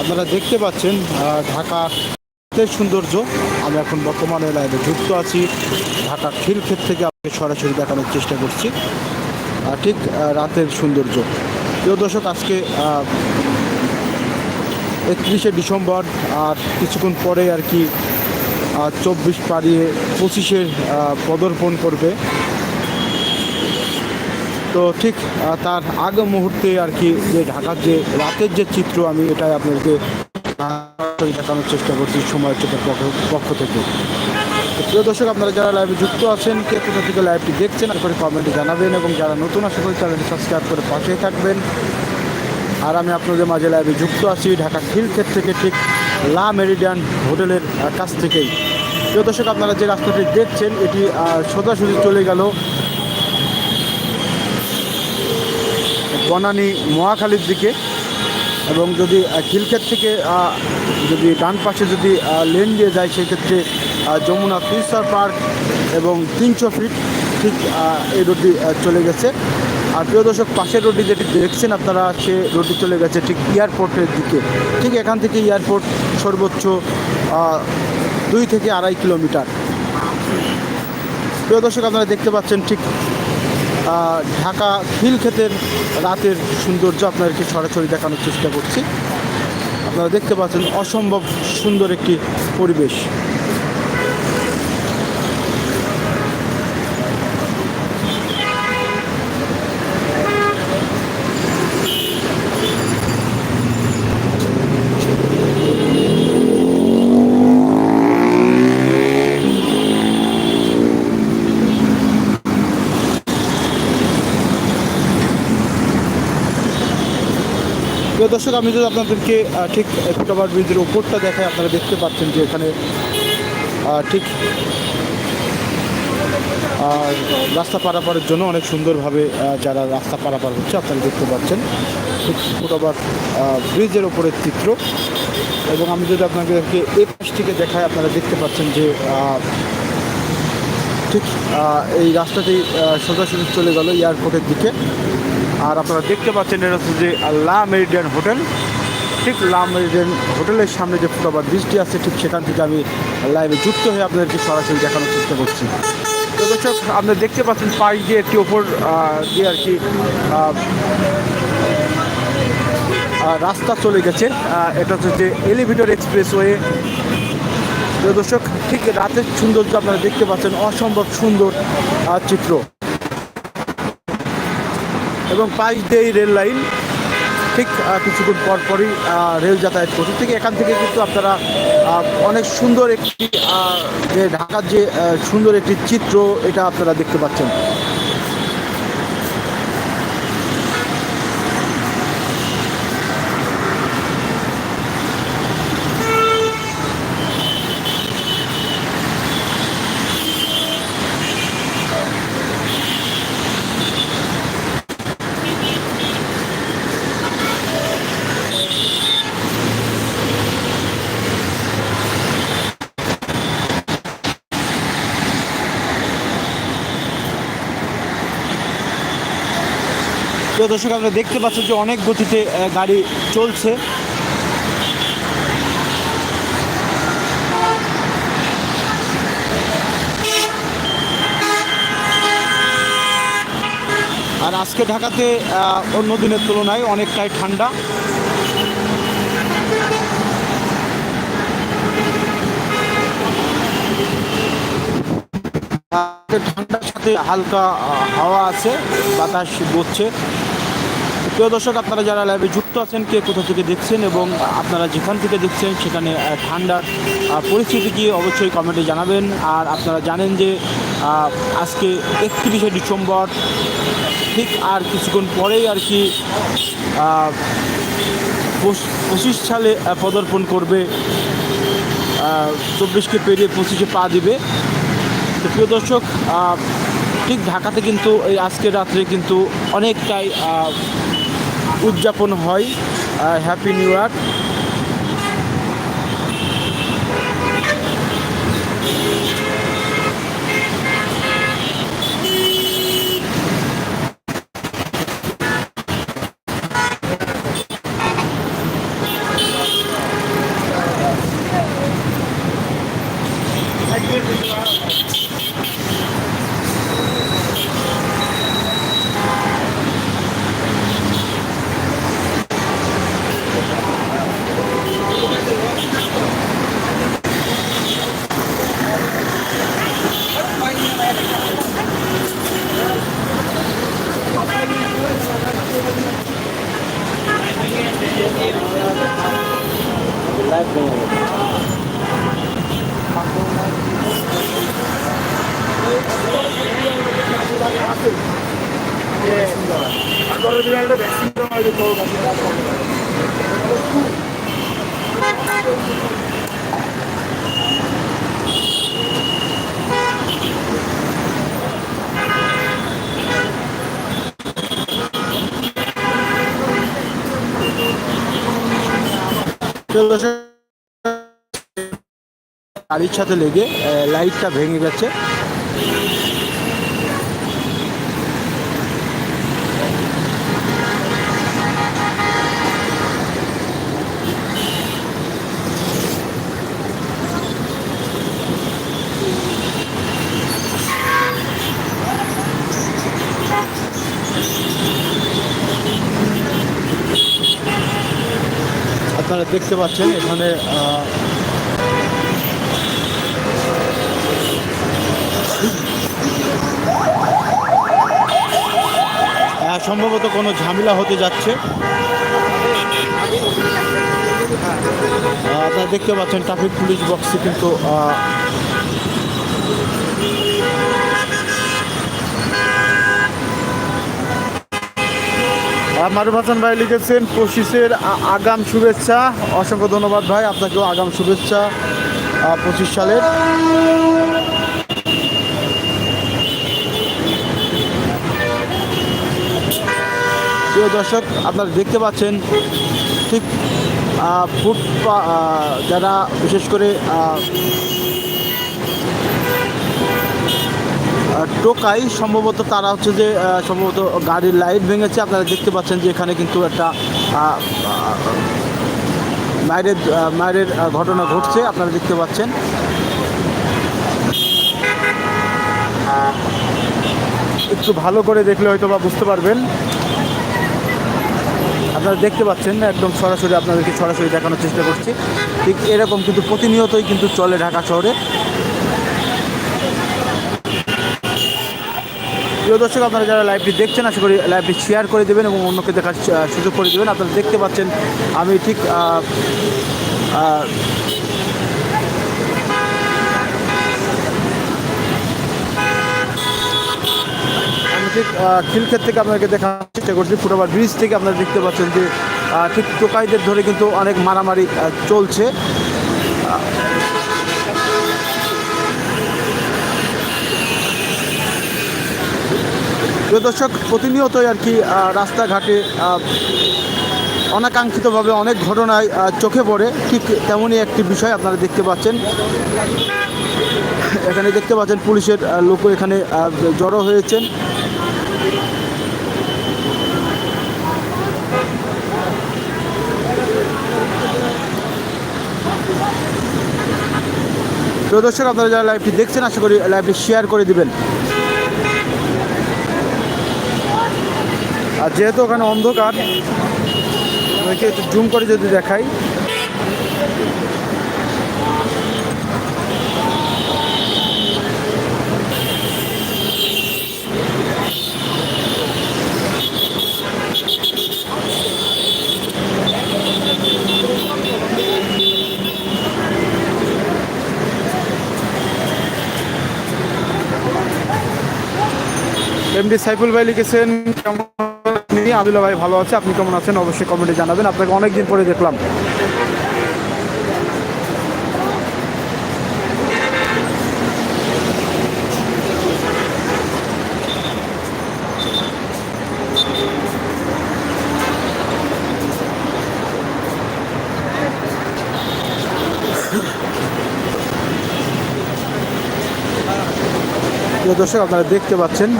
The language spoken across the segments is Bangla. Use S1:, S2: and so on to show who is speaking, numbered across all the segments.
S1: আপনারা দেখতে পাচ্ছেন ঢাকার সৌন্দর্য। আমি এখন বর্তমানে লাইভে যুক্ত আছি। ঢাকা খিলক্ষেত থেকে আপনাকে সরাসরি দেখানোর চেষ্টা করছি। ঠিক রাতের সৌন্দর্য। প্রিয় দর্শক, আজকে একত্রিশে ডিসেম্বর, আর কিছুক্ষণ পরে আর কি চব্বিশ পাড়িয়ে পঁচিশের পদার্পণ করবে। তো ঠিক তার আগে মুহূর্তে আর কি যে ঢাকার যে রাতের যে চিত্র, আমি এটাই আপনাদেরকে দেখানোর চেষ্টা করছি সময় চোখের পক্ষ থেকে। প্রিয় দর্শক, আপনারা যারা লাইভে যুক্ত আছেন, কে কোথা থেকে লাইভটি দেখছেন, আশা করি কমেন্টে জানাবেন এবং যারা নতুন আশা করি চ্যানেলটি সাবস্ক্রাইব করে পাশেই থাকবেন। আর আমি আপনাদের মাঝে লাইভে যুক্ত আছি ঢাকা খিলক্ষেত থেকে ঠিক লা মেরিডিয়ান হোটেলের কাছ থেকেই। প্রিয় দর্শক, আপনারা যে রাস্তাটি দেখছেন, এটি সোজাসুজি চলে গেল বনানী মহাখালীর দিকে এবং যদি খিলক্ষেত থেকে যদি ডান পাশে যদি লেন দিয়ে যায় সেক্ষেত্রে যমুনা ফিউচার পার্ক এবং তিনশো ফিট ঠিক এই রোডটি চলে গেছে। আর প্রিয় দর্শক, পাশের রোডটি যেটি দেখছেন আপনারা, সে রোডটি চলে গেছে ঠিক এয়ারপোর্টের দিকে। ঠিক এখান থেকে এয়ারপোর্ট সর্বোচ্চ দুই থেকে আড়াই কিলোমিটার। প্রিয় দর্শক, আপনারা দেখতে পাচ্ছেন ঠিক ঢাকা খিলক্ষেতের রাতের সৌন্দর্য আপনাদেরকে সরাসরি দেখানোর চেষ্টা করছি। আপনারা দেখতে পাচ্ছেন অসম্ভব সুন্দর একটি পরিবেশ। প্রিয় দর্শক, আমি যদি আপনাদেরকে ঠিক ফুটওভার ব্রিজের উপরটা দেখাই, আপনারা দেখতে পাচ্ছেন যে এখানে ঠিক আর রাস্তা পারাপারের জন্য অনেক সুন্দরভাবে যারা রাস্তা পারাপার হচ্ছে, আপনারা দেখতে পাচ্ছেন, ঠিক, ফুটওভার ব্রিজের ওপরের চিত্র। এবং আমি যদি আপনাদেরকে এই পাশ থেকে দেখাই, আপনারা দেখতে পাচ্ছেন যে ঠিক এই রাস্তাটি সোজাসুজি চলে গেল এয়ারপোর্টের দিকে। আর আপনারা দেখতে পাচ্ছেন এটা হচ্ছে যে লা মেরিডিয়ান হোটেল। ঠিক লা মেরিডিয়ান হোটেলের সামনে যে ফুটওভার ব্রিজটি আছে, ঠিক সেখান থেকে আমি লাইভে যুক্ত হয়ে আপনাদেরকে সরাসরি দেখানোর চেষ্টা করছি। তো দর্শক আপনারা দেখতে পাচ্ছেন পাশ দিয়ে একটি ওপর দিয়ে আর কি রাস্তা চলে গেছে। এটা হচ্ছে যে এলিভেটর এক্সপ্রেসওয়ে। দর্শক, ঠিক রাতের সৌন্দর্য আপনারা দেখতে পাচ্ছেন, অসম্ভব সুন্দর চিত্র। এবং পাশ দিয়ে রেল লাইন। ঠিক কিছুক্ষণ পর পরই রেল যাতায়াত করছে। ঠিক এখান থেকে কিন্তু আপনারা অনেক সুন্দর একটি যে ঢাকার যে সুন্দর একটি চিত্র, এটা আপনারা দেখতে পাচ্ছেন। প্রিয় দর্শক, আপনারা দেখতে পাচ্ছেন যে অনেক গতিতে গাড়ি চলছে। আর আজকে ঢাকাতে অন্য দিনের তুলনায় অনেকটাই ঠান্ডা। ঠান্ডার সাথে হালকা হাওয়া আছে, বাতাস বচ্ছে প্রিয় দর্শক, আপনারা যারা লাইভে যুক্ত আছেন, কে কোথা থেকে দেখছেন এবং আপনারা যেখান থেকে দেখছেন, সেখানে ঠান্ডার পরিস্থিতি কি, অবশ্যই কমেন্টে জানাবেন। আর আপনারা জানেন যে আজকে একত্রিশে ডিসেম্বর, ঠিক আর কিছুক্ষণ পরেই আর কি পঁচিশ সালে পদার্পণ করবে চব্বিশকে পেরিয়ে পঁচিশে পা দিবে। তো প্রিয় দর্শক ঠিক ঢাকাতে কিন্তু এই আজকের রাত্রে কিন্তু অনেকটাই উদযাপন হয় হ্যাপি নিউ ইয়ার গাড়ির সাথে লেগে লাইটটা ভেঙে গেছে। দেখতে পাচ্ছেন, এখানে সম্ভবত কোনো ঝামেলা হতে যাচ্ছে। আপনারা দেখতে পাচ্ছেন, ট্রাফিক পুলিশ বক্সে কিন্তু মারুফ হাসান ভাই লিখেছেন পঁচিশের আগাম শুভেচ্ছা। অসংখ্য ধন্যবাদ ভাই আপনাকেও আগাম শুভেচ্ছা পঁচিশ সালের। প্রিয় দর্শক আপনারা দেখতে পাচ্ছেন ঠিক আহ, ফুট পা- যারা বিশেষ করে টোকাই, সম্ভবত তারা হচ্ছে যে সম্ভবত গাড়ির লাইট ভেঙেছে। আপনারা দেখতে পাচ্ছেন যে এখানে কিন্তু একটা মায়ের মায়ের ঘটনা ঘটছে। আপনারা দেখতে পাচ্ছেন। একটু ভালো করে দেখলে হয়তো বা বুঝতে পারবেন। আপনারা দেখতে পাচ্ছেন, একদম সরাসরি আপনাদেরকে সরাসরি দেখানোর চেষ্টা করছি। ঠিক এরকম কিন্তু প্রতিনিয়তই কিন্তু চলে ঢাকা শহরে। প্রিয় দর্শক, আপনারা যারা লাইভটি দেখছেন, আশা করি লাইভটি শেয়ার করে দেবেন এবং অন্যকে দেখার সুযোগ করে দেবেন। আপনারা দেখতে পাচ্ছেন, আমি ঠিক ঠিক খিলক্ষেত থেকে আপনাকে দেখার চেষ্টা করছি, ফুটওভার ব্রিজ থেকে আপনারা দেখতে পাচ্ছেন যে ঠিক টোকাইদের ধরে কিন্তু অনেক মারামারি চলছে। প্রিয় দর্শক, প্রতিনিয়তই আর কি রাস্তাঘাটে অনাকাঙ্ক্ষিতভাবে অনেক ঘটনায় চোখে পড়ে। ঠিক তেমনই একটি বিষয় আপনারা দেখতে পাচ্ছেন। এখানে দেখতে পাচ্ছেন পুলিশের লোকও এখানে জড়ো হয়েছেন। প্রিয় দর্শক, আপনারা যারা লাইভটি দেখছেন, আশা করি লাইভটি শেয়ার করে দিবেন। আর যেহেতু ওখানে অন্ধকার ওইকে একটু জুম করে যদি দেখাই। এমডি সাইফুল ভাই লিখেছেন, কেমন? আপনি আবিল্লা ভাই ভালো আছে, আপনি কেমন আছেন? অবশ্যই কমেন্টে জানাবেন। আপনাকে অনেক দিন পরে দেখলাম। দর্শক, আপনারা দেখতে পাচ্ছেন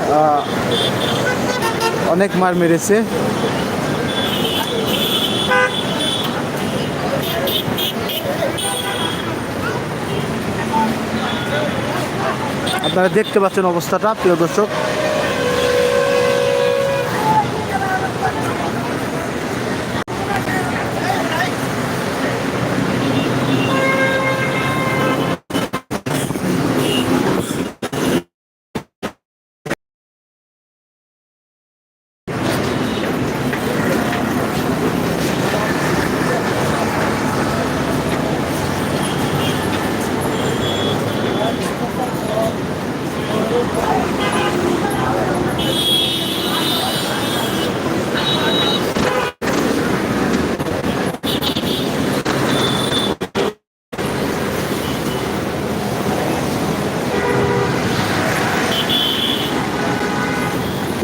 S1: অনেক মার মেরেছে। আপনারা দেখতে পাচ্ছেন অবস্থাটা প্রিয় দর্শক।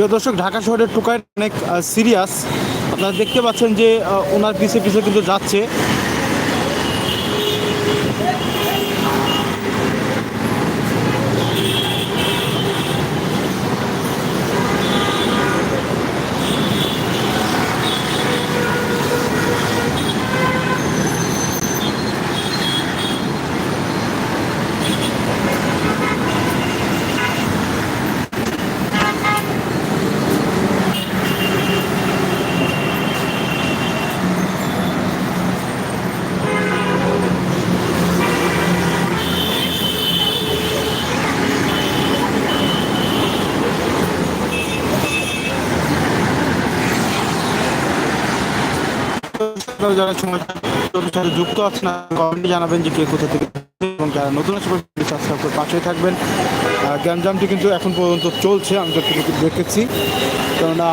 S1: প্রিয় দর্শক, ঢাকা শহরের টুকায় অনেক সিরিয়াস আপনারা দেখতে পাচ্ছেন যে ওনার পিছিয়ে পিছিয়ে কিন্তু যাচ্ছে। যারা সময় সাথে যুক্ত কমেন্টে জানাবেন যে কে কোথা থেকে এবং যারা নতুন আছে সাবস্ক্রাইব করে পাশেই থাকবেন। গ্যাঞ্জামটি কিন্তু এখন পর্যন্ত চলছে, আমি যতটুকু দেখেছি। কেননা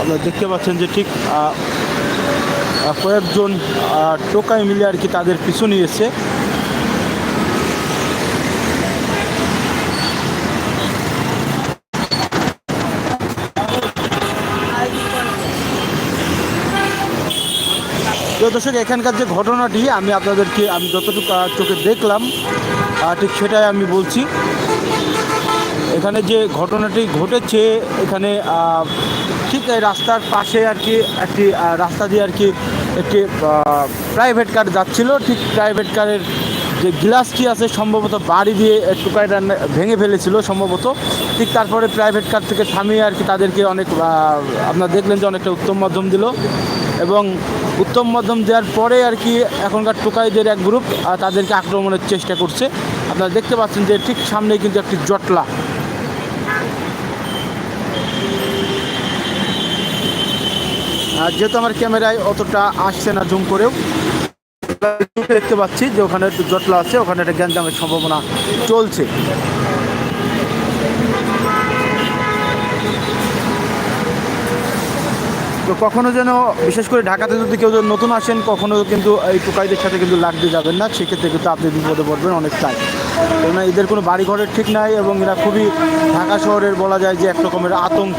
S1: আপনারা দেখতে পাচ্ছেন যে ঠিক কয়েকজন টোকাই মিলে আর কি তাদের পিছু নিয়েছে। প্রিয় দর্শক, এখানকার যে ঘটনাটি, আমি আপনাদেরকে, আমি যতটুকু চোখে দেখলাম ঠিক সেটাই আমি বলছি। এখানে যে ঘটনাটি ঘটেছে, এখানে ঠিক এই রাস্তার পাশে আর কি, একটি রাস্তা দিয়ে আর কি একটি প্রাইভেট কার যাচ্ছিল। ঠিক প্রাইভেট কারের যে গ্লাসটি আছে, সম্ভবত বাড়ি দিয়ে টুকাইটা ভেঙে ফেলেছিল সম্ভবত। ঠিক তারপরে প্রাইভেট কার থেকে থামিয়ে আর কি তাদেরকে অনেক আপনারা দেখলেন যে অনেকটা উত্তম মাধ্যম দিল। এবং উত্তম মাধ্যম দেওয়ার পরে আর কি এখনকার টোকাইদের এক গ্রুপ তাদেরকে আক্রমণের চেষ্টা করছে। আপনারা দেখতে পাচ্ছেন যে ঠিক সামনেই কিন্তু একটি জটলা। আর যেহেতু আমার ক্যামেরায় অতটা আসছে না জুম করেও, দেখতে পাচ্ছি যে ওখানে একটু জটলা আছে, ওখানে একটা গ্যাঞ্জামের সম্ভাবনা চলছে। তো কখনো যেন, বিশেষ করে ঢাকাতে যদি কেউ নতুন আসেন, কখনো কিন্তু এই টোকাইদের সাথে কিন্তু লাগতে যাবেন না। সেক্ষেত্রে কিন্তু আপনি বিপদে পড়বেন অনেকটাই কেননা এদের কোনো বাড়ি ঘরের ঠিক নাই এবং এরা খুবই ঢাকা শহরের বলা যায় যে এক রকমের আতঙ্ক।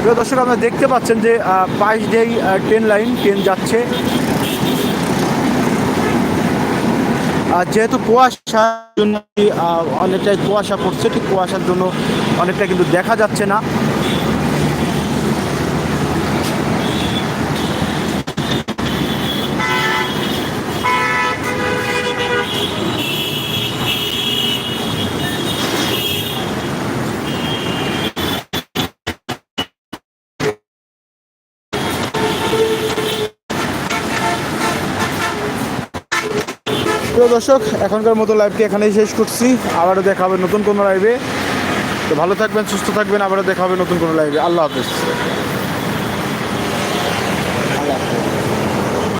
S1: প্রিয় দর্শক, আপনারা দেখতে পাচ্ছেন যে পাশ দিয়েই ট্রেন লাইন ট্রেন যাচ্ছে। আর যেহেতু কুয়াশার জন্য অনেকটাই কুয়াশা পড়ছে, ঠিক কুয়াশার জন্য অনেকটা কিন্তু দেখা যাচ্ছে না। প্রিয় দর্শক, এখনকার মতো লাইভটি এখানেই শেষ করছি। আবারও দেখা হবে নতুন কোনো লাইভে তো ভালো থাকবেন, সুস্থ থাকবেন, আবারও দেখা হবে নতুন কোনো লাইভে আল্লাহ হাফেজ।